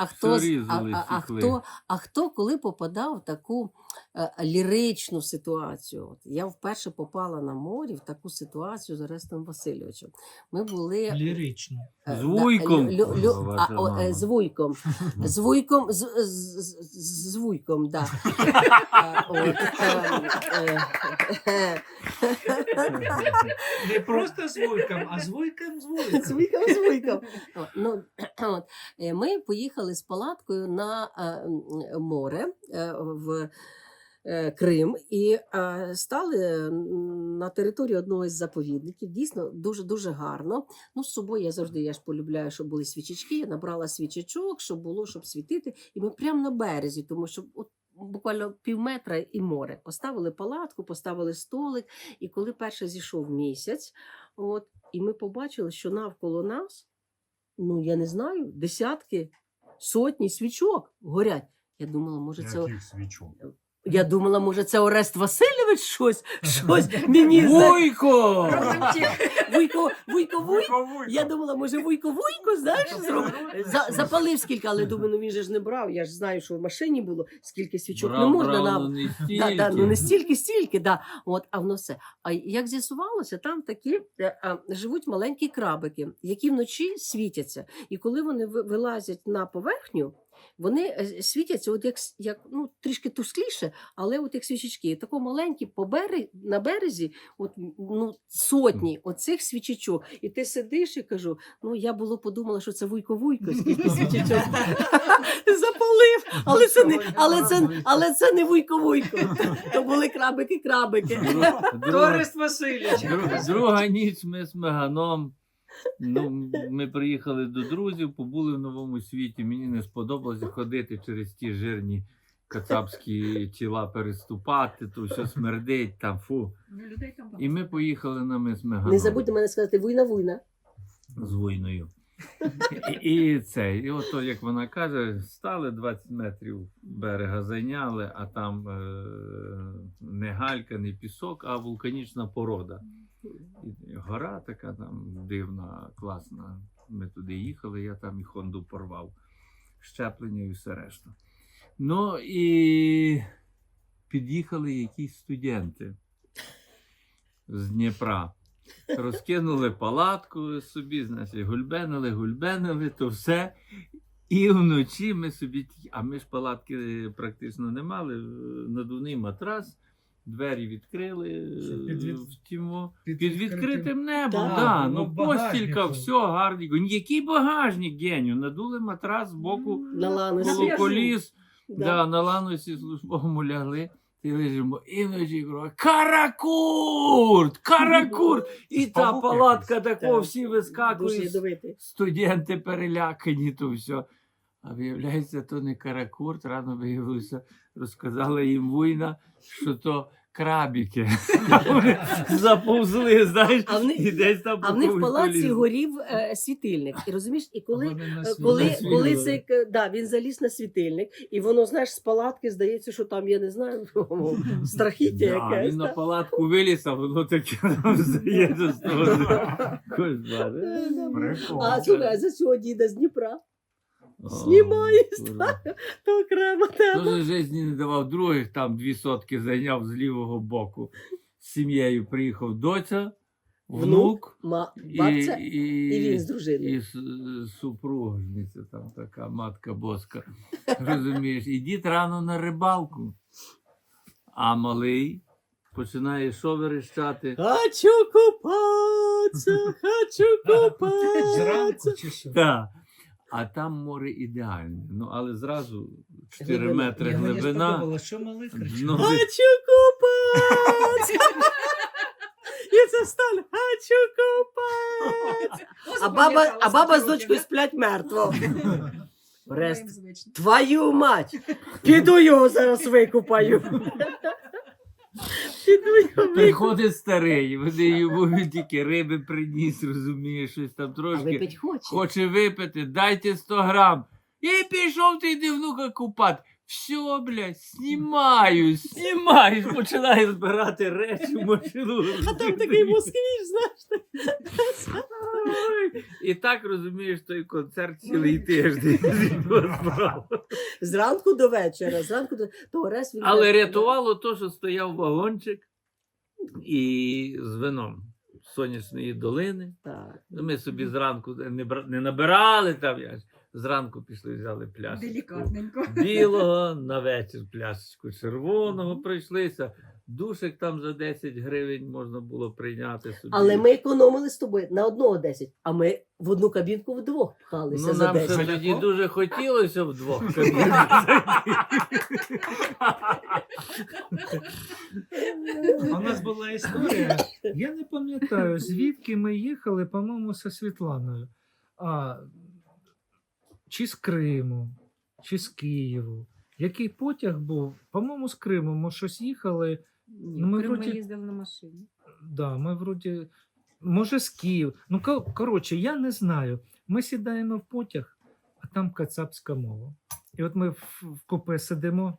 а хто, а, а, а, хто, а хто коли попадав в таку ліричну ситуацію? От, я вперше попала на морі в таку ситуацію з Орестом Васильовичем. Ми були Лірично. е, З Вуйком, е, з Вуйком. З Вуйком, з, Вуйком, е, е, Не просто з вуйком, а з вуйком з вуйком. З вуйком, з вуйком. Ну, от, е, ми поїхали з палаткою на е, море е, в е, Крим і е, стали на території одного із заповідників. Дійсно, дуже дуже гарно. Ну, з собою я завжди я ж полюбляю, щоб були свічечки. Я набрала свічечок, щоб було, щоб світити. І ми прямо на березі, тому що от. Буквально пів метра і море. Поставили палатку, поставили столик. І коли перше зійшов місяць, от, і ми побачили, що навколо нас, ну я не знаю, десятки, сотні свічок горять. Я думала, може, це свічок? Я думала, може, це Орест Васильович щось, щось мені Вуйко! Вуйко, Вуйко, Вуйко. Я думала, може, Вуйко Вуйко, знаєш. За, запалив скільки, але думаю, ну він же ж не брав. Я ж знаю, що в машині було, скільки свічок не можна брав, на. ну, не Да, да, ну стільки. не стільки, стільки, да. От, а воно все. А як з'ясувалося, там такі е, а, живуть маленькі крабики, які вночі світяться. І коли вони ви- вилазять на поверхню, вони е, світяться, от як, як ну, трішки тускліше, але от як свічечки. Тако маленькі по бере, на березі, от, ну, сотні оцих свічечок. І ти сидиш і кажу: ну я було подумала, що це вуйко вуйко, скільки свічечок запалив, але це не, але це, але це не вуйко вуйко. То були крабики-крабики. Орест Васильович. Друга ніч ми з Меганом. Ну, ми приїхали до друзів, побули в новому світі. Мені не сподобалося ходити через ті жирні кацапські тіла переступати, то все смердить там, фу. І ми поїхали на ми з Не забудьте мене сказати вуйна-вуйна. з війною. І, і це, і ото, як вона каже, стали 20 метрів берега зайняли, а там е, не галька, не пісок, а вулканічна порода. Гора така там дивна, класна. Ми туди їхали, я там і Хонду порвав. Щеплення і все решта. Ну і під'їхали якісь студенти з Дніпра. Розкинули палатку собі, значить, гульбенили, гульбенили, то все. І вночі ми собі, а ми ж палатки практично не мали, е, надувний матрас, двері відкрили е, під від- в тімо. під Під відкритим- відкритим небом, Так, да, ну, ну постілька, все гарненько. Який багажник, геню? Надули матрас з боку коло коліс, Да. да, на ланосі службовому лягли. І лежимо, і вночі каракурт! Каракурт! І та палатка тако, всі вискакують, студенти перелякані, то все. А виявляється, то не каракурт, рано виявилося, розказала їм війна, що то крабіки. Вони заповзли, знаєш, А в них- і десь там А в них в палаці коліну. горів е, світильник. І розумієш, і коли, Вони на е, світ- коли, на світ коли були. цей, к- да, він заліз на світильник, і воно, знаєш, з палатки здається, що там, я не знаю, страхіття Да, якесь. він на палатку виліз, а воно таке здається з того. Кошмар. Е, да. Прикол. А слухай, а за цього діда з Дніпра, О, Знімає, то окрема тема. Дуже житті не давав других, там дві сотки зайняв з лівого боку. З сім'єю приїхав доця, внук Ма, і, бабця і, і він з дружиною. і с- супругожниця, там така матка боска. Розумієш, і дід рано на рибалку, а малий починає що верещати. Хочу купатися, хочу купатися. Зранку чи що? Так. А там море ідеальне. Ну, але зразу 4 Глибина. метри глибина. сподобалось, що малий кричав. Ну, Хочу купатися. І це сталь, хочу купатися. А баба, а баба з дочкою сплять мертво. Рест. Твою мать! Піду його зараз викупаю. Приходить старий, вони йому тільки риби приніс, розумієш, щось там А трошки. випить хоче. Хоче випити, дайте 100 грам. І пішов ти йди внука купати. Все, блядь, знімаю, знімаю, починаю збирати речі в машину. А там такий москвіч, знаєш. Ой, І так розумієш той концерт цілий тиждень. Зранку до вечора. Зранку до то Орес він Але рятувало то, що стояв вагончик і з вином сонячної долини. Так. Ну, Ми собі зранку не, бра- не набирали там. Я ж зранку пішли, взяли пляшечку білого, на вечір пляшечку червоного пройшлися. Душик там за 10 гривень можна було прийняти собі. Але ми економили з тобою на одного 10, а ми в одну кабінку вдвох пхалися Ну, за нам ще тоді дуже хотілося вдвох кабінах у нас була історія. Я не пам'ятаю, звідки ми їхали, по-моєму, зі Світланою. А, чи з Криму, чи з Києву. Який потяг був? По-моєму, з Криму. Ми щось їхали. Ні, Ну, ми Крим ми їздили на машині. Да, ми вроді. Може, з Києва. Ну, коротше, я не знаю. Ми сідаємо в потяг, а там кацапська мова. І от ми в, купе сидимо.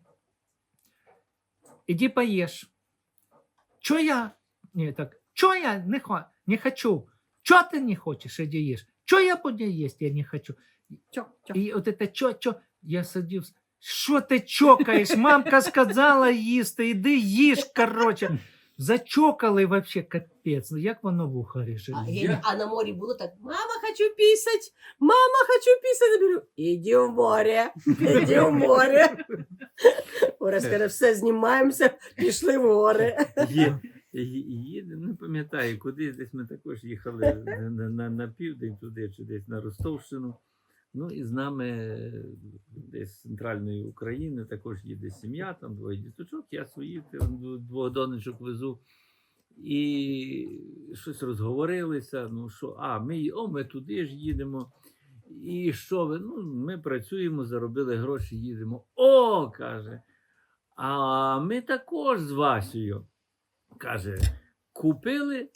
Іди поїж. Чо я? Ні, так. Чо я не, хо... не хочу? Чо ти не хочеш, іди їж? Чо я буду їсти, я не хочу. Чо, чо. І от це чо, чо. Я сидів. Що ти чокаєш? Мамка сказала їсти, іди їж, коротше. Зачокали вообще капець. Ну як воно вуха рішить? А, Я- а на морі було так: мама, хочу писать, мама, хочу писать. Я говорю, іди в море, іди в море. Орес каже, все, знімаємося, пішли в море. Є- Їде, не пам'ятаю, куди десь ми також їхали на, на, на, на південь, туди чи десь на Ростовщину. Ну і з нами е, десь з центральної України також їде сім'я, там двоє діточок, я своїх двох донечок везу. І щось розговорилися. Ну що, а, ми, о, ми туди ж їдемо. І що ви? Ну, ми працюємо, заробили гроші, їдемо. О, каже. А ми також з Васею. Каже, купили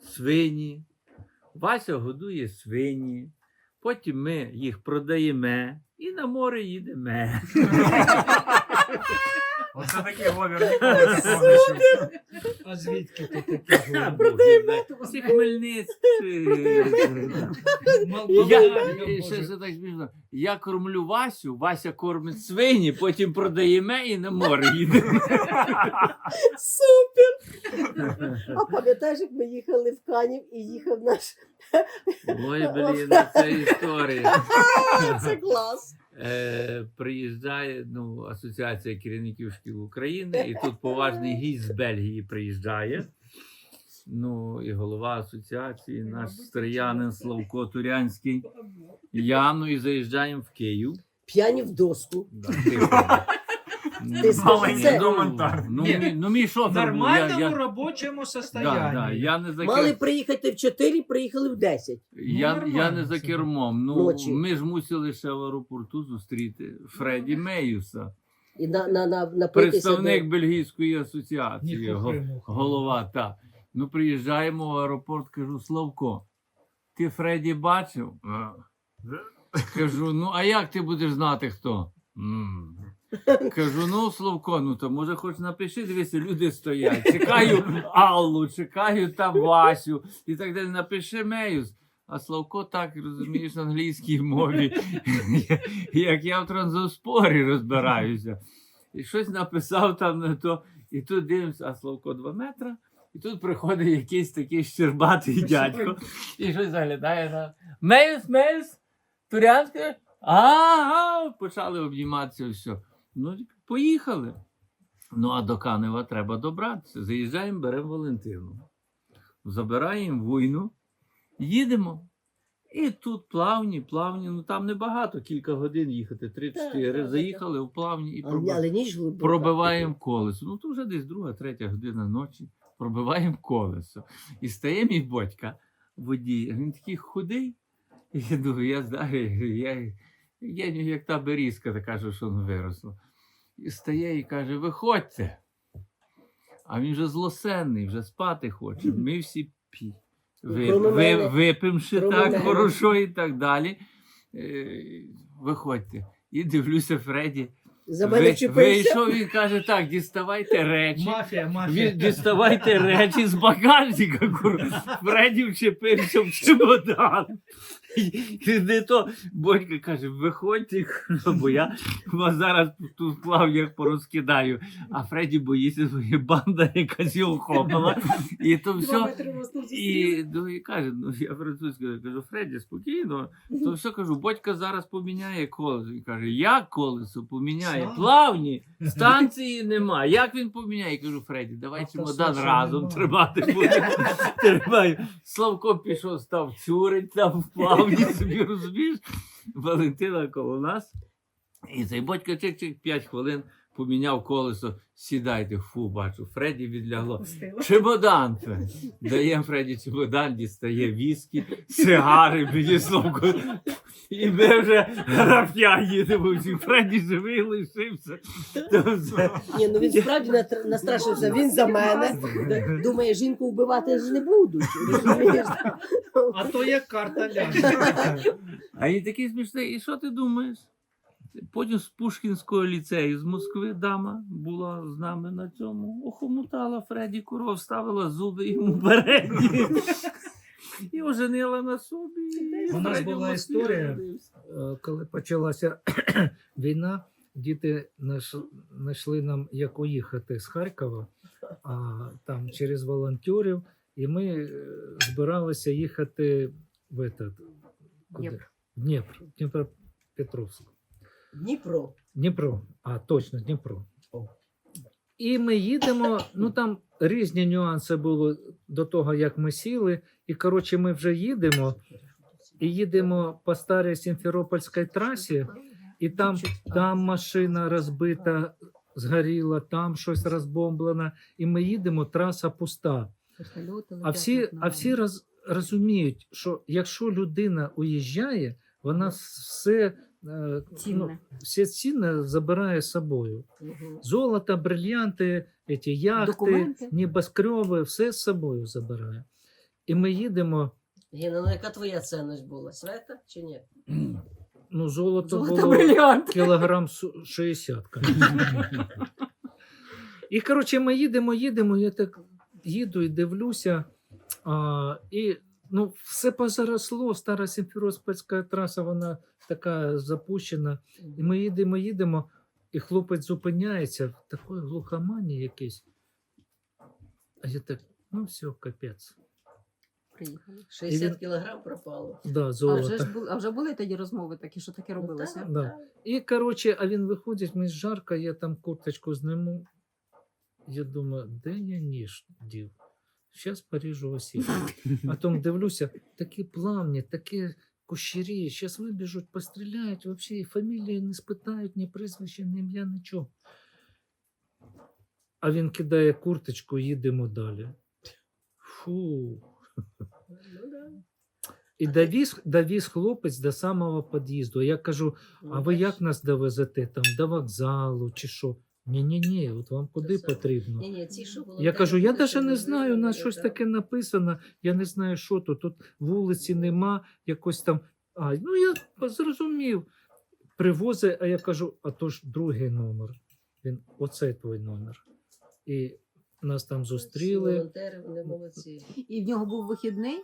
свині. Вася годує свині. Потім ми їх продаємо і на море їдемо. Оце таке Вовер ніколи не чув. А звідки ти таке? Продаємо. Всі Хмельницькі. Мал- Я, ще, так смішно. Я кормлю Васю, Вася кормить свині, потім продаємо і на море їдемо. Супер! А пам'ятаєш, як ми їхали в Канів і їхав наш. Ой, блін, це історія. Це клас! Е, приїжджає ну, Асоціація керівників шкіл України, і тут поважний гість з Бельгії приїжджає. Ну, і голова асоціації, наш стриянин Славко Турянський. Я, ну і заїжджаємо в Київ. П'яні в доску. Да. Ти скажи, це- коментар. Ну, Ні. мій, ну, мій В шофер був. Я, нормальному я, робочому да, состоянии. я, не за Мали кер... приїхати в 4, приїхали в 10. я, я не нормально за це. кермом. Ну, Ночі. ми ж мусили ще в аеропорту зустріти Фредді Меюса. І на, на, на, напитися Представник до- Бельгійської асоціації, го- Криму. голова. Та. Ну, приїжджаємо в аеропорт, кажу, Славко, ти Фредді бачив? Кажу, ну а як ти будеш знати хто? «М». Кажу, ну Славко, ну то може хоч напиши, дивися, люди стоять. Чекаю Аллу, чекаю там Васю і так далі. Напиши Меюс. А Славко так розумієш англійській мові, як я в транзоспорі розбираюся. І щось написав там на то, і тут дивимося, а Славко 2 метри. І тут приходить якийсь такий щербатий дядько і щось заглядає на Меюс, Меюс, Турянська. А, почали обніматися все. Ну, поїхали. Ну, а до Канева треба добратися. Заїжджаємо, беремо Валентину. Забираємо війну, їдемо. І тут плавні, плавні, ну там небагато, кілька годин їхати, 3-4. Так, так, так. Заїхали в плавні і глибока. пробиваємо колесо. Ну, то вже десь друга, третя година ночі. Пробиваємо колесо. І стає мій батька водій. Він такий худий. І я думаю, я знаю, я, я, як та берізка, така, що що воно виросло. І стає і каже: виходьте. А він вже злосенний, вже спати хоче. Ми всі пі. Ви, ви, випивши так хорошо і так далі. Е, виходьте. І дивлюся, Фредді Ви- Вийшов, він каже, так, діставайте речі. Мафія, Він мафія. діставайте речі з багажника. Фредді вчепився в чемодан. І не то Бодька каже, виходьте, бо я вас зараз тут в плавнях порозкидаю. А Фредді боїться, бо є банда якась його хопила. І то все. І, ну, і каже, ну я французькою кажу, Фредді, спокійно. То все кажу, батька зараз поміняє колесо. І каже, як колесо поміняє? Плавні, станції нема. Як він поміняє? Кажу, Фредді, давай чемодан разом тримати будемо. Тримаю. Славко пішов, став чурить там в плавні, собі розумієш. Валентина коло нас. І цей батько чик-чик 5 хвилин поміняв колесо. Сідайте, фу, бачу, Фредді відлягло. Чемодан. Дає Фредді чемодан, дістає віскі, сигари, мені Славко. І ми вже графя їдемо. всі. Фредді живий лишився. То все. Ні, ну він справді натр- настрашився, він за мене. Думає, жінку вбивати ж не будуть. розумієш? А то як карта ляже. А він такий смішний. І що ти думаєш? Потім з Пушкінського ліцею з Москви дама була з нами на цьому. Охомутала Фредді Куров, ставила зуби йому передні. І оженила на собі. і У нас була історія. Е, коли почалася війна, діти знайшли нам, як уїхати з Харкова, а там через волонтерів, і ми е, збиралися їхати в этот, куди? Дніпр. Дніпр, Дніпропетровськ. Дніпро. Дніпро, а точно Дніпро. О. І ми їдемо, ну там різні нюанси були до того, як ми сіли. І коротше, ми вже їдемо і їдемо по старій Сімферопольській трасі, і там, там машина розбита, згоріла, там щось розбомблено. І ми їдемо, траса пуста. А всі, а всі роз, розуміють, що якщо людина уїжджає, вона все, е, ну, все цінне забирає з собою. Мгм. Золото, брильянти, ці яхти, небоскреби, все з собою забирає. І ми їдемо. Гіна, ну яка твоя цінність була? Света чи ні? Ну, золото, Золото було брильянт. кілограм су- 60. конечно. І коротше, ми їдемо, їдемо. Я так їду і дивлюся. А, і ну, все позаросло. Стара Сімферопольська траса, вона така запущена. І ми їдемо, їдемо, і хлопець зупиняється в такої глухомані якийсь. А я так, ну все, капець. Приїхали. 60 він- кілограм пропало. Да, А вже, ж були, а вже були тоді розмови такі, що таке робилося? Ну, так, Да. так. І коротше, а він виходить, мені жарко, я там курточку зніму. Я думаю, де я ніж дів? Зараз поріжу осі. А потім дивлюся, такі плавні, такі кущері, зараз вибіжуть, постріляють, взагалі фамілії не спитають, ні прізвища, ні ім'я, нічого. А він кидає курточку, їдемо далі. Фу. І довіз, довіз хлопець до самого під'їзду. Я кажу, а ви як нас довезете там до вокзалу чи що? Ні, ні, ні, от вам куди потрібно. Ні, ні, ці, Я кажу, я навіть не знаю, у нас щось таке написано. Я не знаю, що тут. Тут вулиці нема, якось там. А, ну я зрозумів. Привозить, а я кажу, а то ж другий номер. Він оцей твій номер. І нас там зустріли. Волонтери, вони молодці. І в нього був вихідний.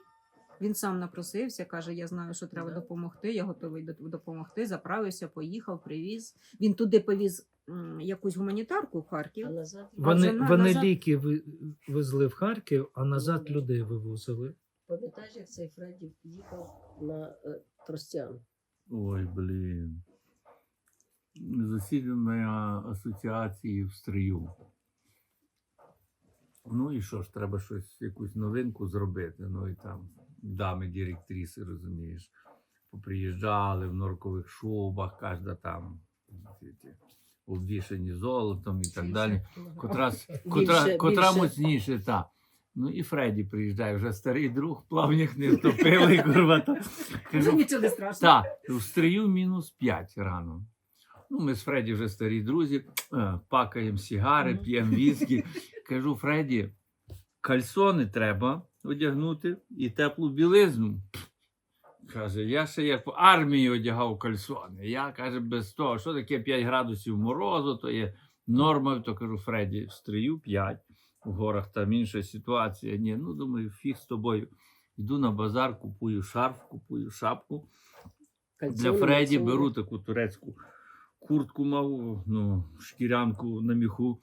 Він сам напросився, каже: Я знаю, що треба допомогти. Я готовий допомогти. Заправився, поїхав, привіз. Він туди повіз м, якусь гуманітарку в Харків. А назад Вони, вже вони назад- ліки ви- везли в Харків, а назад людей вивозили. пам'ятаєш, як цей Фредді їхав на е, Тростян? Ой, блін. Засідання асоціації в стрию. Ну і що ж, треба щось, якусь новинку зробити. Ну і там дами директриси, розумієш, поприїжджали в норкових шубах, кожна там обвішані золотом і так далі. Котра, котра, Більше- котра більше. моцніше, та. Ну і Фредді приїжджає, вже старий друг, плавнях не втопили, курва. Вже нічого не страшно. так, в стрию мінус 5 рано. Ну, ми з Фредді вже старі друзі, е, пакаємо сігари, п'ємо віскі. Кажу, Фредді, кальсони треба одягнути і теплу білизну. Каже, я ще як в армії одягав кальсони. Я каже, без того, що таке 5 градусів морозу, то є норма, то кажу, Фредді, встрію 5. В горах там інша ситуація. Ні, ну думаю, фіг з тобою. Йду на базар, купую шарф, купую шапку. Для Фредді беру таку турецьку куртку мав, ну, шкірянку на міху.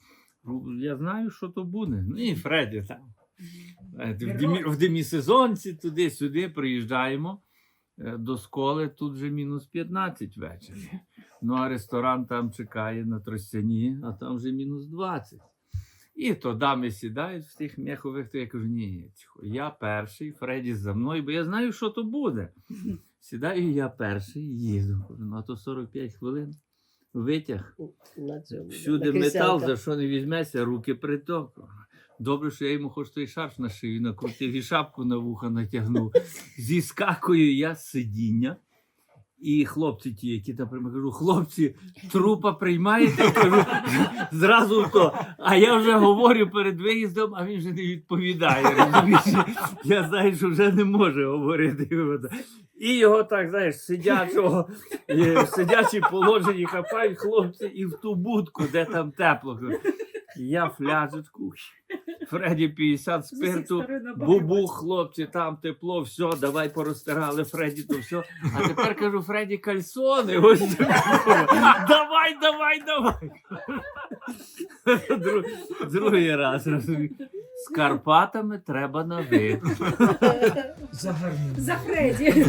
Я знаю, що то буде. Ну і Фредді там. Знаєте, В, демі, в демісезонці туди-сюди приїжджаємо е, до школи, тут вже мінус 15 ввечері. Ну а ресторан там чекає на Тростяні, а там вже мінус 20. І то дами сідають в тих м'яхових, то я кажу, ні, тихо, я перший, Фредді за мною, бо я знаю, що то буде. Сідаю я перший, їду. Ну, а то 45 хвилин. Витяг. Всюди метал, за що не візьметься, руки приток. Добре, що я йому хоч той шарф на шию накрутив і шапку на вуха натягнув. Зіскакую я з сидіння. І хлопці ті, які там кажу, хлопці, трупа приймаєте? Кажу, зразу то. А я вже говорю перед виїздом, а він вже не відповідає. Я знаю, що вже не може говорити. І його так, знаєш, сидячого, в сидячій положенні хапають хлопці і в ту будку, де там тепло. Я фляжечку, Фредді 50 спирту, бубу, хлопці, там тепло, все, давай порозтирали Фредді, то все. А тепер кажу, Фредді кальсони. Ось давай, давай, давай. Друг, другий раз розумію. З Карпатами треба на вид. За Фредді.